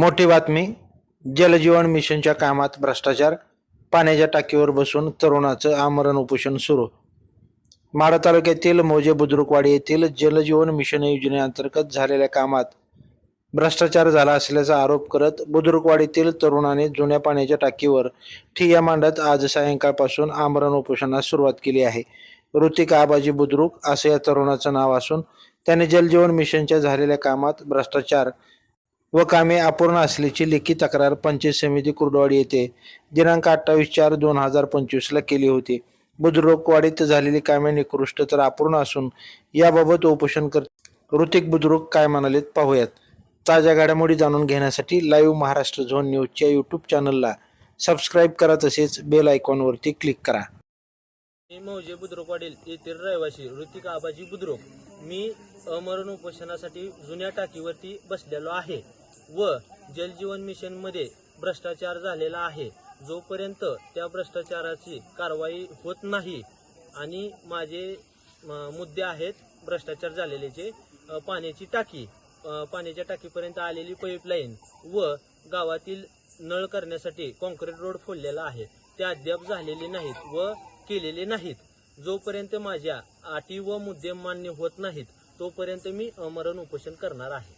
मोठी बातमी जलजीवन मिशनच्या कामात भ्रष्टाचार पाण्याच्या टाकीवर बसून तरुणाचं आमरण उपोषण सुरू. माढा तालुक्यातील मौजे बुद्रुकवाडी येथील जलजीवन मिशन योजनेअंतर्गत झालेल्या कामात भ्रष्टाचार झाला असल्याचा आरोप करत बुद्रुकवाडीतील तरुणाने जुन्या पाण्याच्या टाकीवर ठिय्या मांडत आज सायंकाळपासून आमरण उपोषणास सुरुवात केली आहे. ऋतिक आबाजी बुद्रुक असं या तरुणाचं नाव असून त्याने जलजीवन मिशनच्या झालेल्या कामात भ्रष्टाचार व कामे अपूर्ण असल्याची लेखी तक्रार पंचायत समिती कुर्डवाडी येथे दिनांक अठ्ठावीस चार दोन हजार पंचवीसला केली होती. बुद्रुकवाडीत झालेली कामे निकृष्ट तर अपूर्ण असून याबाबत उपोषण कर ऋतिक बुद्रुक काय म्हणालेत पाहूयात. ताज्या घडामोडी जाणून घेण्यासाठी लाईव्ह महाराष्ट्र झोन न्यूजच्या यूट्यूब चॅनलला सबस्क्राईब करा तसेच बेल आयकॉनवरती क्लिक करा. मी मौजे बुद्रुक वाडील येथील रहिवासी ऋतिक आबाजी बुद्रुक मी अमरण उपोषणासाठी जुन्या टाकीवरती बसलेलो आहे व जलजीवन मिशनमध्ये भ्रष्टाचार झालेला आहे. जोपर्यंत त्या भ्रष्टाचाराची कारवाई होत नाही आणि माझे मुद्दे आहेत भ्रष्टाचार झालेल्याचे जे पाण्याची टाकी पाण्याच्या टाकीपर्यंत आलेली पाईपलाईन व गावातील नळ करण्यासाठी कॉन्क्रीट रोड फोडलेला आहे. ते अद्याप झालेले नाहीत व केलेले नाहीत. जोपर्यंत माझ्या अटी व मुद्दे मान्य होत नाहीत तोपर्यंत मी अमरण उपोषण करणार आहे.